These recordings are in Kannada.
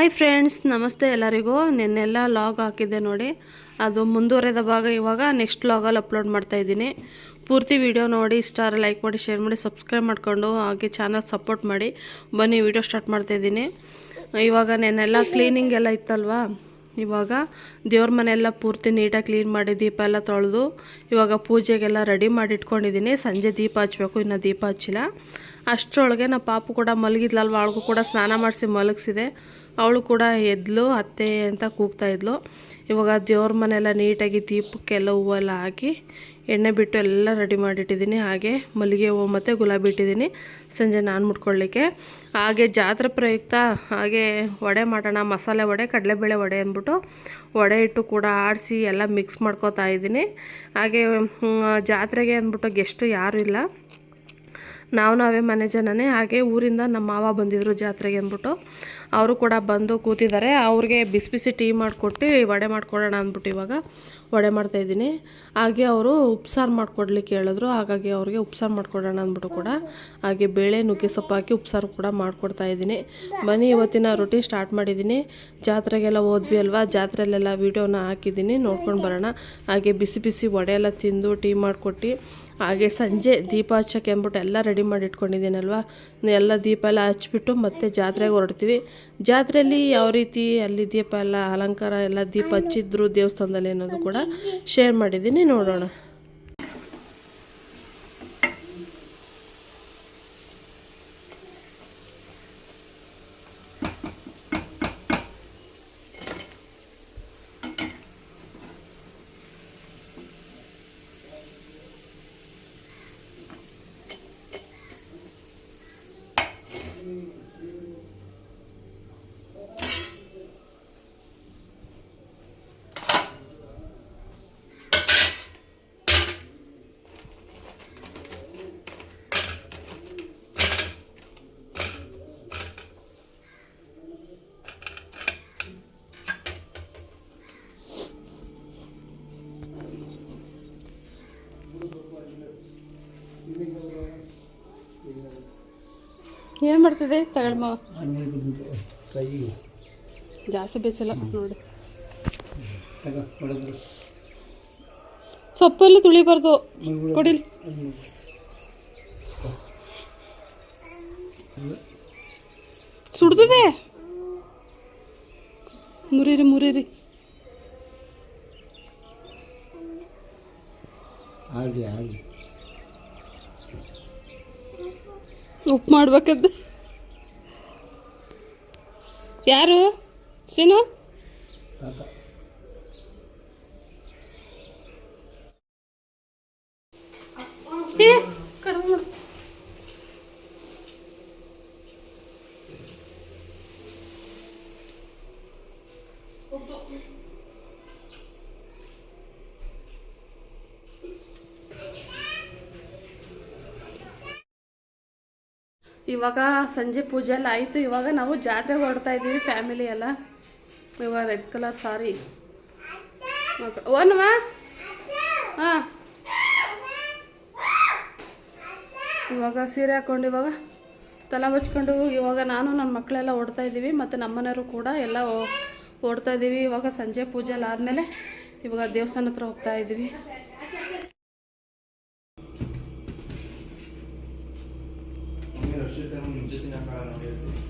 ಹಾಯ್ ಫ್ರೆಂಡ್ಸ್ ನಮಸ್ತೆ ಎಲ್ಲರಿಗೂ. ನಿನ್ನೆಲ್ಲ ಲಾಗ್ ಹಾಕಿದ್ದೆ ನೋಡಿ. ಅದು ಮುಂದುವರೆದ ಭಾಗ ಇವಾಗ ನೆಕ್ಸ್ಟ್ ಲಾಗಲ್ಲಿ ಅಪ್ಲೋಡ್ ಮಾಡ್ತಾ ಇದ್ದೀನಿ. ಪೂರ್ತಿ ವಿಡಿಯೋ ನೋಡಿ, ಇಷ್ಟ ಲೈಕ್ ಮಾಡಿ ಶೇರ್ ಮಾಡಿ ಸಬ್ಸ್ಕ್ರೈಬ್ ಮಾಡಿಕೊಂಡು ಹಾಗೆ ಚಾನಲ್ ಸಪೋರ್ಟ್ ಮಾಡಿ. ಬನ್ನಿ ವಿಡಿಯೋ ಸ್ಟಾರ್ಟ್ ಮಾಡ್ತಾ ಇದ್ದೀನಿ. ಇವಾಗ ನೆನ್ನೆಲ್ಲ ಕ್ಲೀನಿಂಗ್ ಎಲ್ಲ ಇತ್ತಲ್ವಾ? ಇವಾಗ ದೇವ್ರ ಮನೆಯೆಲ್ಲ ಪೂರ್ತಿ ನೀಟಾಗಿ ಕ್ಲೀನ್ ಮಾಡಿ, ದೀಪ ಎಲ್ಲ ತೊಳೆದು, ಇವಾಗ ಪೂಜೆಗೆಲ್ಲ ರೆಡಿ ಮಾಡಿ ಇಟ್ಕೊಂಡಿದ್ದೀನಿ. ಸಂಜೆ ದೀಪ ಹಚ್ಚಬೇಕು ಇನ್ನು ದೀಪ ಹಚ್ಚಿಲ್ಲ. ಅಷ್ಟರೊಳಗೆ ನಮ್ಮ ಪಾಪು ಕೂಡ ಮಲಗಿದ್ಲಲ್ವ? ಅವಳಿಗೂ ಕೂಡ ಸ್ನಾನ ಮಾಡಿಸಿ ಮಲಗಿಸಿದೆ. ಅವಳು ಕೂಡ ಎದ್ಲು, ಅತ್ತೆ ಅಂತ ಕೂಗ್ತಾ ಇದ್ಲು. ಇವಾಗ ದೇವ್ರ ಮನೆಯೆಲ್ಲ ನೀಟಾಗಿ ದೀಪಕ್ಕೆಲ್ಲ ಹೂವೆಲ್ಲ ಹಾಕಿ ಎಣ್ಣೆ ಬಿಟ್ಟು ಎಲ್ಲ ರೆಡಿ ಮಾಡಿಟ್ಟಿದ್ದೀನಿ. ಹಾಗೆ ಮಲ್ಲಿಗೆ ಹೂವು ಮತ್ತು ಗುಲಾಬಿ ಇಟ್ಟಿದ್ದೀನಿ. ಸಂಜೆ ನಾನು ಮುಟ್ಕೊಳ್ಳಿಕ್ಕೆ. ಹಾಗೆ ಜಾತ್ರೆ ಪ್ರಯುಕ್ತ ಹಾಗೆ ವಡೆ ಮಾಡೋಣ, ಮಸಾಲೆ ವಡೆ, ಕಡಲೆಬೇಳೆ ವಡೆ ಅಂದ್ಬಿಟ್ಟು ವಡೆ ಇಟ್ಟು ಕೂಡ ಆಡಿಸಿ ಎಲ್ಲ ಮಿಕ್ಸ್ ಮಾಡ್ಕೋತಾ ಇದ್ದೀನಿ. ಹಾಗೆ ಜಾತ್ರೆಗೆ ಅಂದ್ಬಿಟ್ಟು ಗೆಸ್ಟು ಯಾರೂ ಇಲ್ಲ. ನಾವು ನಾವೇ ಮನೆ ಜನನೇ. ಹಾಗೆ ಊರಿಂದ ನಮ್ಮ ಮಾವ ಬಂದಿದ್ದರು ಜಾತ್ರೆಗೆ ಅಂದ್ಬಿಟ್ಟು. ಅವರು ಕೂಡ ಬಂದು ಕೂತಿದ್ದಾರೆ. ಅವ್ರಿಗೆ ಬಿಸಿ ಬಿಸಿ ಟೀ ಮಾಡಿಕೊಟ್ಟು ವಡೆ ಮಾಡಿಕೊಡೋಣ ಅಂದ್ಬಿಟ್ಟು ಇವಾಗ ವಡೆ ಮಾಡ್ತಾಯಿದ್ದೀನಿ ಹಾಗೆ ಅವರು ಉಪ್ಸಾರು ಮಾಡಿಕೊಡ್ಲಿಕ್ಕೆ ಹೇಳಿದ್ರು. ಹಾಗಾಗಿ ಅವ್ರಿಗೆ ಉಪ್ಸಾರು ಮಾಡಿಕೊಡೋಣ ಅಂದ್ಬಿಟ್ಟು ಕೂಡ ಹಾಗೆ ಬೇಳೆ, ನುಗ್ಗೆ ಸೊಪ್ಪು ಹಾಕಿ ಉಪ್ಸಾರು ಕೂಡ ಮಾಡಿಕೊಡ್ತಾ ಇದ್ದೀನಿ. ಬನ್ನಿ, ಇವತ್ತಿನ ರೊಟ್ಟಿ ಸ್ಟಾರ್ಟ್ ಮಾಡಿದ್ದೀನಿ. ಜಾತ್ರೆಗೆಲ್ಲ ಹೋದ್ವಿ ಅಲ್ವಾ? ಜಾತ್ರೆಯಲ್ಲೆಲ್ಲ ವೀಡಿಯೋನ ಹಾಕಿದ್ದೀನಿ. ನೋಡ್ಕೊಂಡು ಬರೋಣ. ಹಾಗೆ ಬಿಸಿ ಬಿಸಿ ವಡೆ ಎಲ್ಲ ತಿಂದು ಟೀ ಮಾಡಿಕೊಟ್ಟು ಹಾಗೆ ಸಂಜೆ ದೀಪ ಹಚ್ಚೋಕ್ಕೆ ಅಂದ್ಬಿಟ್ಟು ಎಲ್ಲ ರೆಡಿ ಮಾಡಿ ಇಟ್ಕೊಂಡಿದ್ದೀನಲ್ವ? ಎಲ್ಲ ದೀಪ ಎಲ್ಲ ಹಚ್ಬಿಟ್ಟು ಮತ್ತೆ ಜಾತ್ರೆಗೆ ಹೊರಡ್ತೀವಿ. ಜಾತ್ರೆಯಲ್ಲಿ ಯಾವ ರೀತಿ ಅಲ್ಲಿ ದೀಪ ಎಲ್ಲ ಅಲಂಕಾರ ಎಲ್ಲ ದೀಪ ಹಚ್ಚಿದ್ರು ದೇವಸ್ಥಾನದಲ್ಲಿ ಅನ್ನೋದು ಕೂಡ ಶೇರ್ ಮಾಡಿದ್ದೀನಿ, ನೋಡೋಣ. ಏನು ಮಾಡ್ತಿದೆ ತಗೊಳ್ಮ. ಜಾಸ್ತಿ ಬೇಸಲ್ಲ ನೋಡಿ. ಸೊಪ್ಪೆಲ್ಲ ತುಳಿಬಾರ್ದು. ಕೊಡಿಲಿ. ಸುಡ್ತದೆ? ಮುರಿರಿ ಮುರಿರಿ. ಆಗಲಿ ಆಗಲಿ ಉಪ್ಪು ಮಾಡ್ಬೇಕದ್ದು ಯಾರು? ಸೀನು? ಇವಾಗ ಸಂಜೆ ಪೂಜೆ ಎಲ್ಲ ಆಯಿತು. ಇವಾಗ ನಾವು ಜಾತ್ರೆ ಹೊರಡ್ತಾ ಇದ್ದೀವಿ ಫ್ಯಾಮಿಲಿ ಎಲ್ಲ. ಇವಾಗ ರೆಡ್ ಕಲರ್ ಸಾರಿ ಓನಮ್ಮ ಹಾಂ. ಇವಾಗ ಸೀರೆ ಹಾಕ್ಕೊಂಡು ಇವಾಗ ತಲೆ ಬಚ್ಕೊಂಡು ಇವಾಗ ನಾನು, ನನ್ನ ಮಕ್ಕಳೆಲ್ಲ ಓಡ್ತಾ ಇದ್ದೀವಿ ಮತ್ತು ನಮ್ಮನೆಯವರು ಕೂಡ ಎಲ್ಲ ಓಡ್ತಾ ಇದ್ದೀವಿ. ಇವಾಗ ಸಂಜೆ ಪೂಜೆ ಎಲ್ಲ ಆದಮೇಲೆ ಇವಾಗ ದೇವಸ್ಥಾನ ಹತ್ರ ಹೋಗ್ತಾ ಇದ್ದೀವಿ. పరిశుద్ధం నిత్య కాలంలో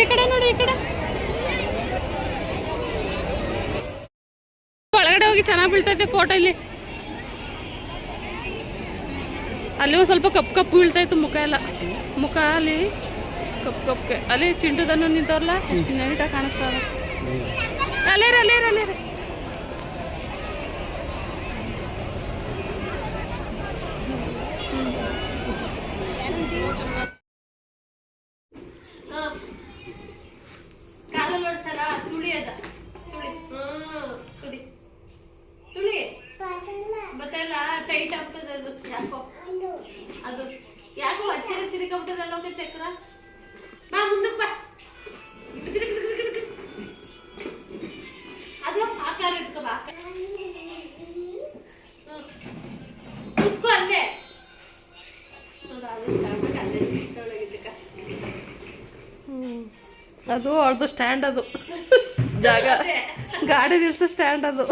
ಈ ಕಡೆ ನೋಡಿ, ಈ ಕಡೆ. ಒಳಗಡೆ ಹೋಗಿ ಚೆನ್ನಾಗಿ ಬೀಳ್ತೈತೆ ಫೋಟೋ ಇಲ್ಲಿ. ಅಲ್ಲಿ ಸ್ವಲ್ಪ ಕಪ್ ಕಪ್ ಬೀಳ್ತಾಯಿತ್ತು ಮುಖ ಎಲ್ಲ. ಮುಖ ಅಲ್ಲಿ ಕಪ್ ಕಪ್ಗೆ. ಅಲ್ಲಿ ಚಿಂಟುದನ್ನು ನಿಂತವ್ರಲ್ಲ, ಎಷ್ಟು ನೀಟಾಗಿ ಕಾಣಿಸ್ತಾವ ಅಲ್ಲೇ ರೀ ಅಲ್ಲೇ ರೀ ನೋಡ್ಸಲ್ಲ ತುಳಿ ಅದ ತುಳಿ ಹ್ಮ್ ತುಳಿ ತುಳಿ ಬತ್ತಲ್ಲ ಟೈಟ್ ಆಗ್ತದೆ ಅದು ಯಾಕೋ ಅದು ಯಾಕೋ ಹಚ್ಚಿರ ಸಿರಿಕಬಿಟ್ಟದಲ್ಲ ಚಕ್ರ. ಬಾ ಮುಂದಕ್ಕೆ ಬಾ. ಅದು ಆಕಾರ ಇಟ್ಕೋ ಬಾ. ಕುತ್ಕೋ ಅಲ್ಲೇ. ಅದು ಅವ್ರದ್ದು ಸ್ಟ್ಯಾಂಡ್ ಅದು ಜಾಗ. ಗಾಡಿ ನಿಲ್ಸೋ ಸ್ಟ್ಯಾಂಡ್ ಅದು.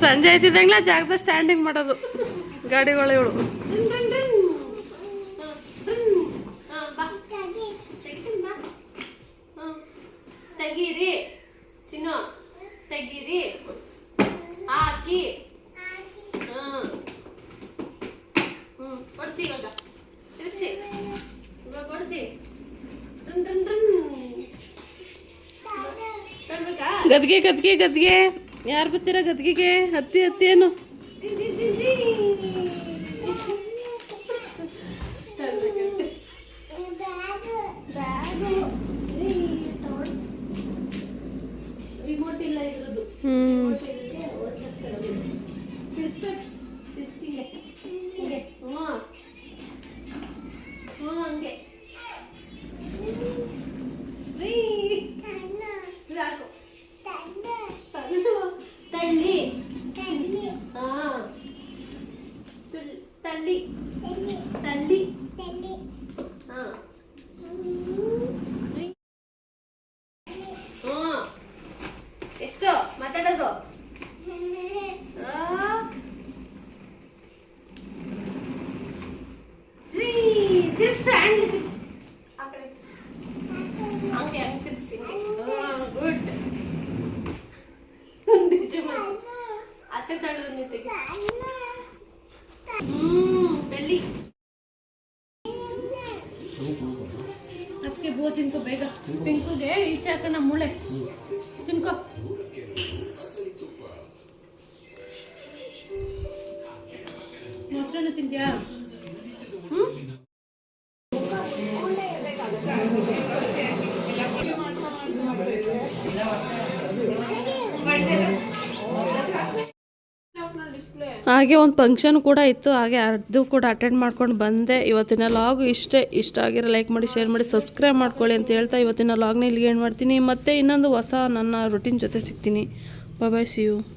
ಸಂಜೆ ಆಯ್ತಿದ್ದಂಗ್ಲ ಜಾಗದ ಸ್ಟ್ಯಾಂಡಿಂಗ್ ಮಾಡೋದು. ಗಾಡಿಗಳು ಇವಳು. ಗದ್ಗೆ ಗದ್ಗೆ ಗದ್ಗೆ. ಯಾರು ಬರ್ತೀರಾ ಗದ್ಗೆಗೆ? ಹತ್ತಿ ಹತ್ತಿ ಏನು ರಿಮೋಟ್ ಇಲ್ಲ ಇದ್ರದ್ದು ಹ್ಮ್ ಹಂಗೆ ಸಾಕು ತಳ್ಳಿ ಹಾ ತುಳ್- ತಳ್ಳಿ ತಳ್ಳಿ ಹಾ ಹ್ಮ್ ಎಷ್ಟು ಮಾತಾಡೋದು ಆ. ಶ್ರೀ, ತಿರ್ಗ್ಸು, hand ತಿರ್ಗ್ಸು. ಆ ಕಡೆ. ಹಂಗೆ ಹಂಗೆ. ಅತ್ತೆ ನಿಂತಿಗೆ. ಹ್ಮ್ ಬೆಳ್ಳಿ ಅದಕ್ಕೆ ಬೋ ತಿನ್ಕೋ ಬೇಗ ಪಿಂಕುಗೆ ಈಚೆ ಹಾಕ ನಮ್ಮ ಮುಳೆ ತಿನ್ಕೋ ಮೊಸರನ್ನ ತಿಂದ್ಯಾ ಹಾಗೆ ಒಂದು ಫಂಕ್ಷನ್ ಕೂಡ ಇತ್ತು, ಹಾಗೆ ಅದು ಕೂಡ ಅಟೆಂಡ್ ಮಾಡ್ಕೊಂಡು ಬಂದೆ. ಇವತ್ತಿನ ಲಾಗ್ ಇಷ್ಟೇ, ಇಷ್ಟ ಆಗಿರೋ ಲೈಕ್ ಮಾಡಿ ಶೇರ್ ಮಾಡಿ ಸಬ್ಸ್ಕ್ರೈಬ್ ಮಾಡ್ಕೊಳ್ಳಿ ಅಂತ ಹೇಳ್ತಾ ಇವತ್ತಿನ ಲಾಗ್ನ ಇಲ್ಲಿಗೆ ಏನು ಮಾಡ್ತೀನಿ. ಮತ್ತೆ ಇನ್ನೊಂದು ಹೊಸ ನನ್ನ ರೊಟೀನ್ ಜೊತೆ ಸಿಗ್ತೀನಿ. Bye see you